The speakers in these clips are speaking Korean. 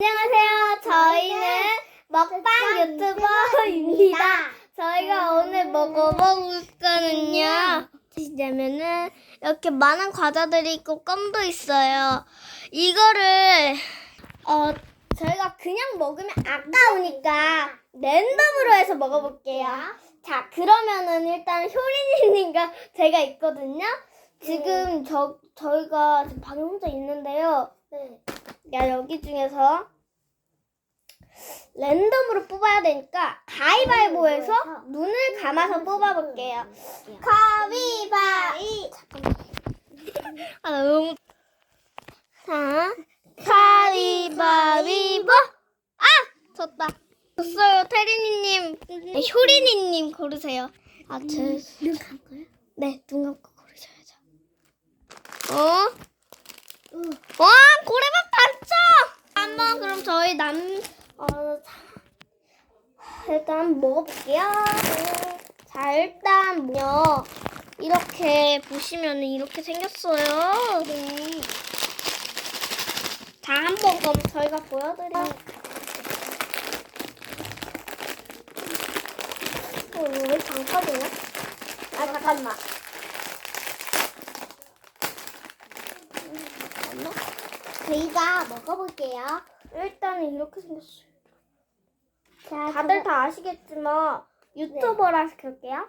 안녕하세요. 저희는 먹방 유튜버입니다. 저희가 오늘 먹어볼 거는요. 시냐면은 이렇게 많은 과자들이 있고 껌도 있어요. 이거를 어 저희가 그냥 먹으면 아까우니까 랜덤으로 해서 먹어볼게요. 자 그러면은 일단 효린이님과 제가 있거든요. 지금 저 저희가 지금 방에 혼자 있는데요. 야 여기 중에서 랜덤으로 뽑아야 되니까 가위바위보해서 눈을 감아서 뽑아볼게요. 가위바위. 아 너무. 자 가위바위보. 아 졌다. 졌어요 테리니님, 네, 효린이님 고르세요. 아 제. 눈 감고요? 네, 눈 감고 고르셔야죠. 어? 와 고래밥 반짝! 한번 그럼 저희 남 어, 자, 일단 먹어볼게요. 자 일단요 이렇게 보시면 이렇게 생겼어요. 네. 자 한번 그럼 저희가 보여드릴게요. 어, 왜 잠깐이야? 아. 잠깐만. 저희가 먹어볼게요. 일단은 이렇게 생겼어요. 자, 다들 다 아시겠지만 유튜버라 시킬게요.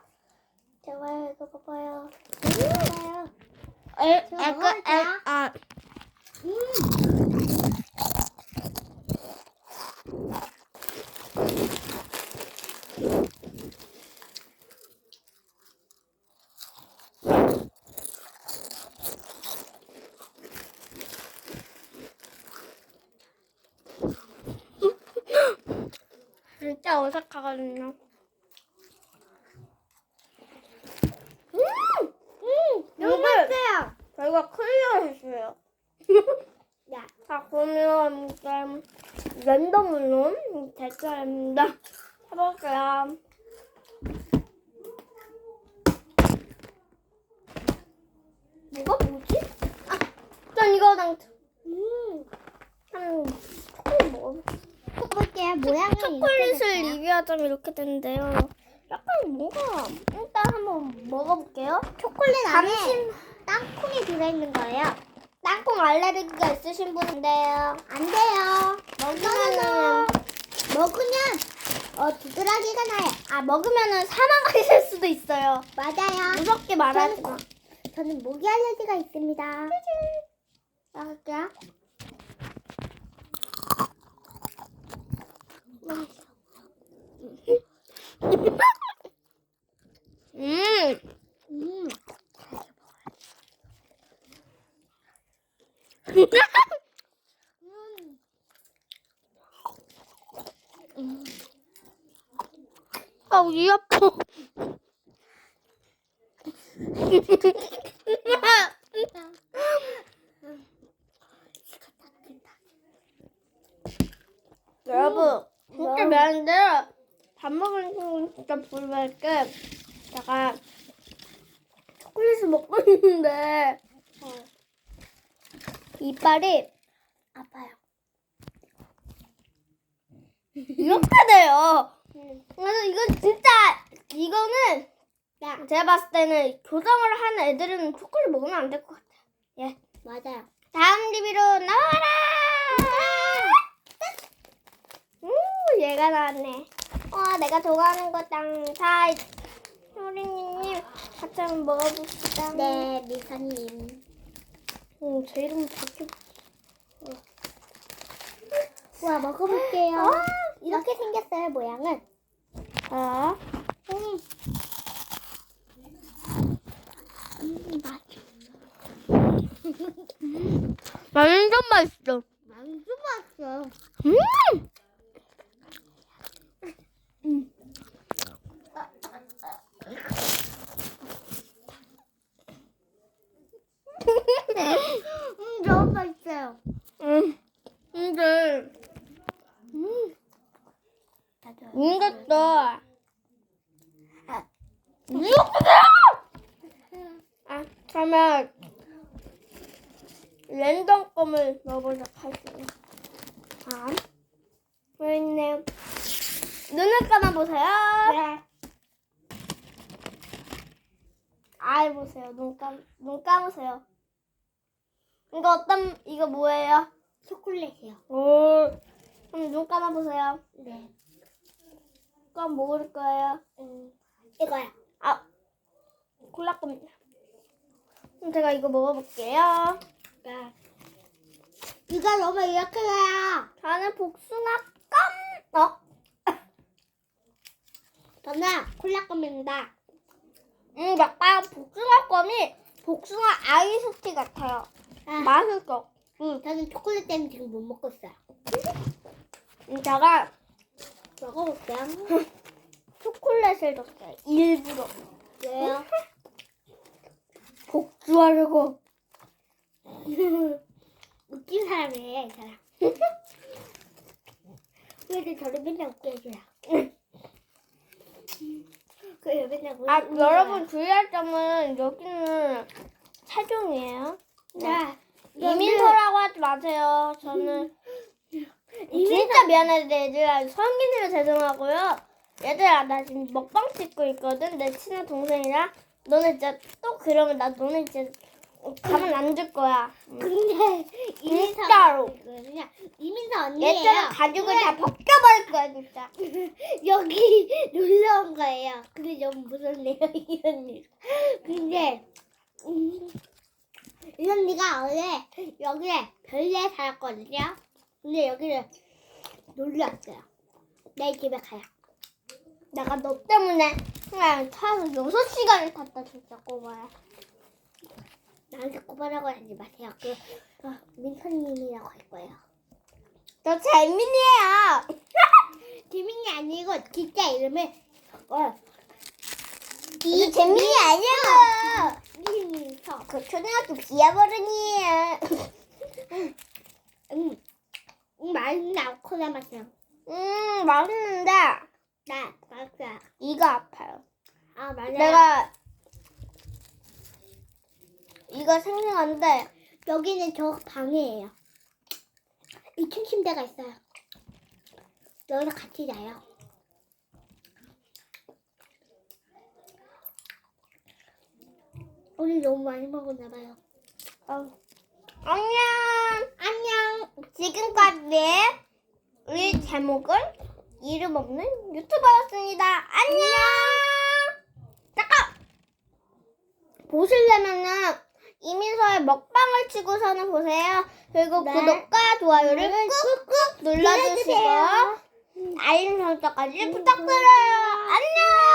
제발 이거 봐봐요. 봐봐요. 에, 제가 에, 그, 에, 먹어볼게요. 아. 진짜 어색하거든요. 음! 음! 이걸 맛있어요. 저희가 클리어 했어요. 야, 자, 그러면 일단 랜덤으로 대결입니다. 해볼게요. 뭐가 뭐지? 아, 일단 이거 난, 음, 한, 초콜릿 먹어볼게요. 먹어볼게요. 모양이 초콜릿을 이렇게. 리뷰하자면 이렇게 되는데요. 약간 뭔가, 일단 한번 먹어볼게요. 초콜릿 안에 감심, 땅콩이 들어있는 거예요. 땅콩 알레르기가 있으신 분인데요. 안 돼요. 먹으면은, 먹으면 어 두드러기가 나요. 아, 먹으면은 사망하실 수도 있어요. 맞아요. 무섭게 말하지 마. 저는 모기 알레르기가 있습니다. 나갈게요. 음, 음, 아, 이 아파. 여러분, 진짜 미안한데 밥 먹는 거 진짜 불만게 제가 초콜릿을 먹고 있는데 어, 이빨이 아파요. 이렇게 돼요. 그래서 이건 진짜 이거는 야, 제가 봤을 때는 교정을 하는 애들은 초콜릿 먹으면 안 될 것 같아요. 예. 맞아요. 다음 리뷰로 나와라. 우 얘가 나왔네. 와 내가 좋아하는 거땅 자 효린이님 같이 한번 먹어봅시다. 네, 미선님. 음, 제 이름 바뀌. 와, 먹어볼게요. 아, 이렇게 생겼어요, 모양은. 아. 음. 음, 맛. 완전 맛있어. 완전 맛있어. 음. 음, 너무 맛있어요. 음. 근데 음. 이것도 아 그러면 랜덤 껌을 넣어보도록 할게요. 아, 소리님 눈을 감아보세요. 네. 아이 보세요. 눈 감, 눈 감으세요. 이거 어떤 이거 뭐예요? 초콜릿이요. 오. 그럼 눈 감아보세요. 네. 그럼 뭐 고를 거예요? 음, 이거요. 아, 콜라 겁니다. 그럼 제가 이거 먹어볼게요. 네. 이거 너무 이렇게 해요. 저는 복숭아 껌. 어? 저는 콜라 껌입니다. 음, 약간 복숭아 껌이 복숭아 아이스티 같아요. 아, 맛있어. 음, 저는 초콜릿 때문에 지금 못 먹고 있어요. 음, 제가 먹어볼게요. 초콜릿을 넣었어요. 일부러. 왜요? 복주하려고. 웃긴 사람이에요, 이 사람. 왜 저를 맨날 웃게 해줘요? 그 맨날 뭐 아, 여러분 주의할 점은 여기는 최종이에요. 네. 이민서라고 하지 마세요. 저는 진짜 미안해 얘들아. 성인이면 죄송하고요. 얘들아 나 지금 먹방 찍고 있거든. 내 친한 동생이랑. 너네 진짜 또 그러면 나 너네 진짜 가만 안 둘 거야. 음. 근데 이민서 진짜로. 그냥 이민서 언니예요. 얘들아 가죽을 다 벗겨버릴 거야 진짜. 여기 놀러 온 거예요. 근데 너무 무섭네요, 이 언니. 근데 음, 이 언니가 원래 여기에 별내에 살았거든요. 근데 여기를 놀러 왔어요. 내일 집에 가요. 내가 너 때문에 그냥 차에서 6시간을 탔다 진짜 꼬마야. 나한테 고발하고 하지 마세요. 그 어, 민선님이라고 할 거예요. 너 재민이에요. 재민이 아니고 진짜 이름을 어이 재민이 아니야. 민서. 그 초등학교 비아버른이에요. 응. 응, 맛있는 아코나 맛이야. 음 맛있는데 나 맛있어. 이가 아파요. 아 맞아. 내가 이가 생생한데 여기는 저 방이에요. 2층 침대가 있어요. 여기서 같이 자요. 오늘 너무 많이 먹었나 봐요. 어. 안녕. 안녕. 지금까지 우리 제목은 이름 없는 유튜버였습니다. 안녕. 잠깐. 보시려면은 이민서의 먹방을 치고서는 보세요. 그리고 네. 구독과 좋아요를 꾹꾹 눌러주시고 눌러주세요. 알림 설정까지 부탁드려요. 안녕.